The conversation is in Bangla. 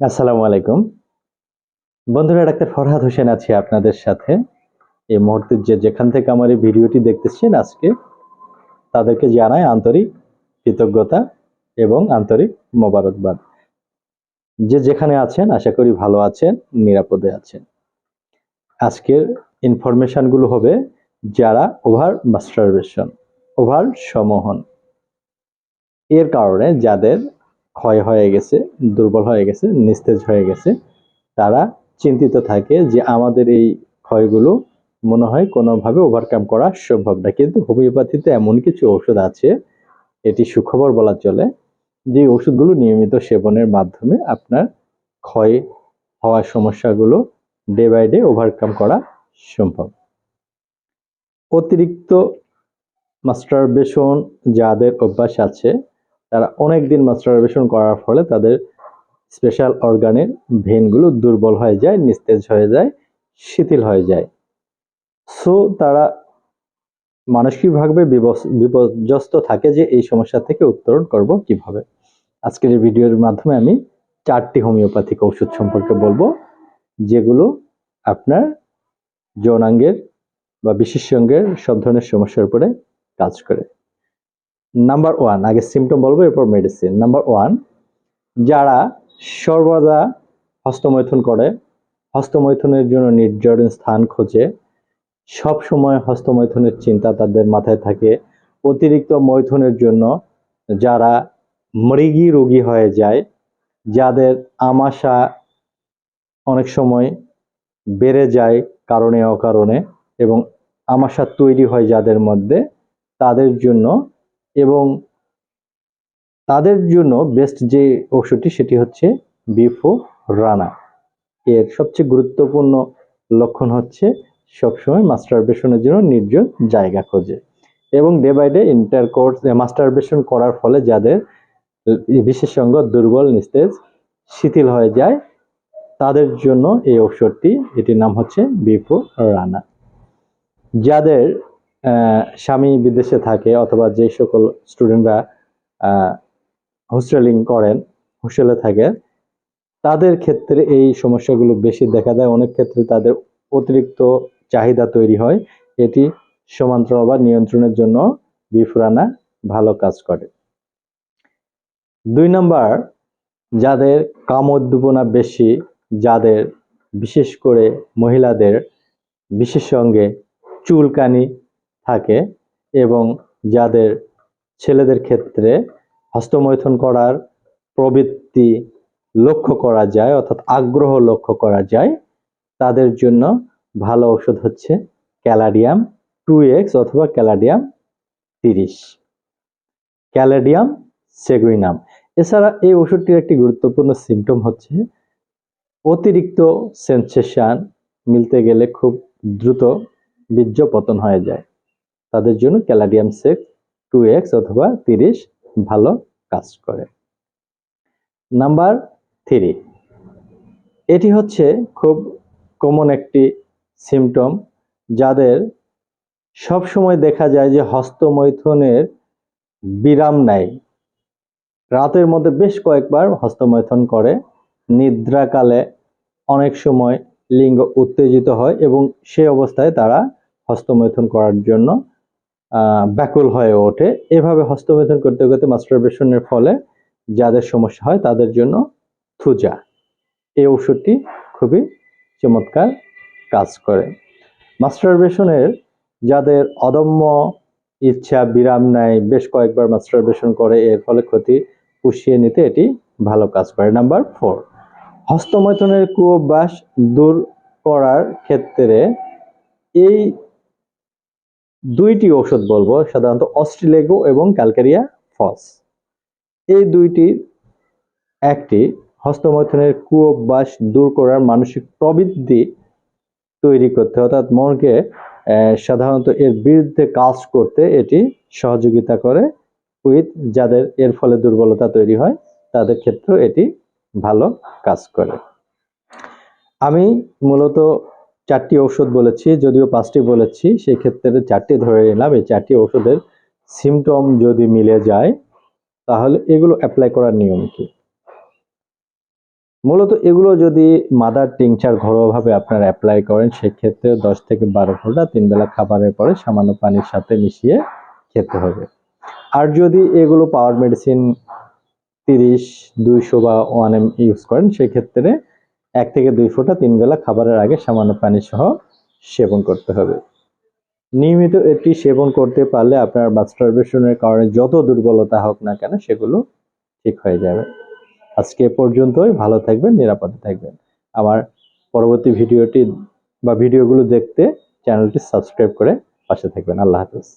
আসসালামু আলাইকুম। বন্ধুরা, ডাক্তার ফরহাদ হোসেন আছি আপনাদের সাথে। এই মুহূর্তে যে যেখান থেকে আমার এই ভিডিওটি দেখতেছেন আজকে, তাদেরকে জানাই আন্তরিক কৃতজ্ঞতা এবং আন্তরিক মোবারকবাদ। যে যেখানে আছেন, আশা করি ভালো আছেন, নিরাপদে আছেন। আজকের ইনফরমেশনগুলো হবে যারা ওভার মাস্টারবেশন, ওভার সমোহন। এর কারণে যাদের ক্ষয় হয়ে গেছে, দুর্বল হয়ে গেছে, নিস্তেজ হয়ে গেছে। তারা চিন্তিত থাকে যে আমাদের এই ক্ষয়গুলো মনে হয় কোনোভাবে ওভারকাম করা সম্ভব না। কিন্তু হোমিওপ্যাথিতে এমন কিছু ওষুধ আছে, এটি সুখবর বলা চলে, যে ওষুধগুলো নিয়মিত সেবনের মাধ্যমে আপনার ক্ষয় হওয়ার সমস্যাগুলো ডে বাই ডে ওভারকাম করা সম্ভব। অতিরিক্ত মাস্টারবেশন যাদের অভ্যাস আছে তারা অনেক দিন মাস্টারবেশন করার ফলে তাদের স্পেশাল অর্গানের ভেনগুলো দুর্বল হয়ে যায়, নিস্তেজ হয়ে যায়, শিথিল হয়ে যায়। সো তারা মানসিকভাবে বিপর্যস্ত থাকে যে এই সমস্যা থেকে উত্তরণ করব কীভাবে। আজকের এই ভিডিওর মাধ্যমে আমি চারটি হোমিওপ্যাথিক ওষুধ সম্পর্কে বলব, যেগুলো আপনার যৌনাঙ্গের বা বিশেষজ্ঞের সব ধরনের সমস্যার উপরে কাজ করে। নাম্বার ওয়ান, আগে সিমটম বলব, এরপর মেডিসিন নাম্বার ওয়ান, যারা সর্বদা হস্তমৈথুন করে, হস্তমৈথুনের জন্য নির্জন স্থান খোঁজে সব সময় হস্তমৈথুনের চিন্তা তাদের মাথায় থাকে। অতিরিক্ত মৈথুনের জন্য যারা মৃগী রোগী হয়ে যায়, যাদের আমাশা অনেক সময় বেড়ে যায় কারণে অকারণে এবং আমাশা তৈরি হয় যাদের মধ্যে, তাদের জন্য এবং তাদের জন্য বেস্ট যে ওষুধটি সেটি হচ্ছে বিফো রানা এর সবচেয়ে গুরুত্বপূর্ণ লক্ষণ হচ্ছে সবসময় মাস্টারবেশনের জন্য নির্জন জায়গা খোঁজে এবং day by day inter intercourse masturbation করার ফলে যাদের বিশেষজ্ঞ দুর্বল, নিস্তেজ, শিথিল হয়ে যায়, তাদের জন্য এই ঔষধটি, এটির নাম হচ্ছে বিফো রানা যাদের স্বামী বিদেশে থাকে অথবা যে সকল স্টুডেন্টরা হোস্টেলিং করেন হোস্টেলে থাকে, তাদের ক্ষেত্রে এই সমস্যাগুলো বেশি দেখা দেয়। অনেক ক্ষেত্রে তাদের অতিরিক্ত চাহিদা তৈরি হয়। এটি সমান্তরাল বা নিয়ন্ত্রণের জন্য বিফরানা ভালো কাজ করে। দুই নম্বর, যাদের কাম উদ্দীপনা বেশি, যাদের বিশেষ করে মহিলাদের বিশেষ সঙ্গে চুলকানি থাকে এবং যাদের ছেলেদের ক্ষেত্রে হস্তমৈথুন করার প্রবৃত্তি লক্ষ্য করা যায়, অর্থাৎ আগ্রহ লক্ষ্য করা যায়, তাদের জন্য ভালো ওষুধ হচ্ছে ক্যালাডিয়াম টু এক্স অথবা ক্যালাডিয়াম তিরিশ। Caladium seguinum. এছাড়া এই ওষুধটির একটি গুরুত্বপূর্ণ সিমটম হচ্ছে অতিরিক্ত সেন্সেশন মিলতে গেলে খুব দ্রুত বীর্য পতন হয়ে যায়। তাদের জন্য ক্যালাডিয়াম সেক্স টু এক্স অথবা তিরিশ ভালো কাজ করে। নাম্বার থ্রি, এটি হচ্ছে খুব কমন একটি সিমটম যাদের সব সময় দেখা যায় যে হস্তমৈথুনের বিরাম নাই। রাতের মধ্যে বেশ কয়েকবার হস্তমৈথুন করে, নিদ্রাকালে অনেক সময় লিঙ্গ উত্তেজিত হয় এবং সেই অবস্থায় তারা হস্তমৈথুন করার জন্য ব্যাকুল হয়ে ওঠে। এভাবে হস্তমৈথুন করতে করতে মাস্টারবেশনের ফলে যাদের সমস্যা হয় তাদের জন্য থুজা এই ওষুধটি খুবই চমৎকার কাজ করে। মাস্টারবেশনের যাদের অদম্য ইচ্ছা, বিরাম নেয় বেশ কয়েকবার মাস্টারবেশন করে, এর ফলে ক্ষতি পুষিয়ে নিতে এটি ভালো কাজ করে। নাম্বার ফোর, হস্তমৈথুনের কুঅভ্যাস দূর করার ক্ষেত্রে এই দুইটি ওষুধ বলব, সাধারণত অস্ট্রিলেগো এবং ক্যালকারিয়া ফস। এই দুইটি, একটি হস্তমৈথুনের কুঅভ্যাস দূর করার মানসিক প্রবৃত্তি তৈরি করতে অর্থাৎ মনকে সাধারণত এর বিরুদ্ধে কাজ করতে এটি সহযোগিতা করে উইথ যাদের এর ফলে দুর্বলতা তৈরি হয়, তাদের ক্ষেত্রে এটি ভালো কাজ করে। আমি মূলত চারটি ঔষধ বলেছি, যদিও পাঁচটি বলেছি সেই ক্ষেত্রে চারটি ধরে নিলাম। এই চারটি ওষুধের সিমটম যদি মিলে যায়, তাহলে এগুলো অ্যাপ্লাই করার নিয়ম কি? মূলত এগুলো যদি মাদার টিংচার ঘরোয়াভাবে আপনারা অ্যাপ্লাই করেন, সেক্ষেত্রে দশ থেকে বারো ঘণ্টা তিন বেলা খাবারের পরে সামান্য পানির সাথে মিশিয়ে খেতে হবে। আর যদি এগুলো পাওয়ার মেডিসিন তিরিশ, দুইশো বা ওয়ান এম ইউজ করেন, সেক্ষেত্রে এক থেকে দুই ফোঁটা তিন বেলা খাবারের আগে সামান্য পানি সহ সেবন করতে হবে। নিয়মিত এটি সেবন করতে পারলে আপনার মাস্টারবেশনের কারণে যত দুর্বলতা হোক না কেন সেগুলো ঠিক হয়ে যাবে। আজকে পর্যন্তই। ভালো থাকবেন, নিরাপদে থাকবেন। আমার পরবর্তী ভিডিওটি বা ভিডিওগুলো দেখতে চ্যানেলটি সাবস্ক্রাইব করে পাশে থাকবেন। আল্লাহ হাফেজ।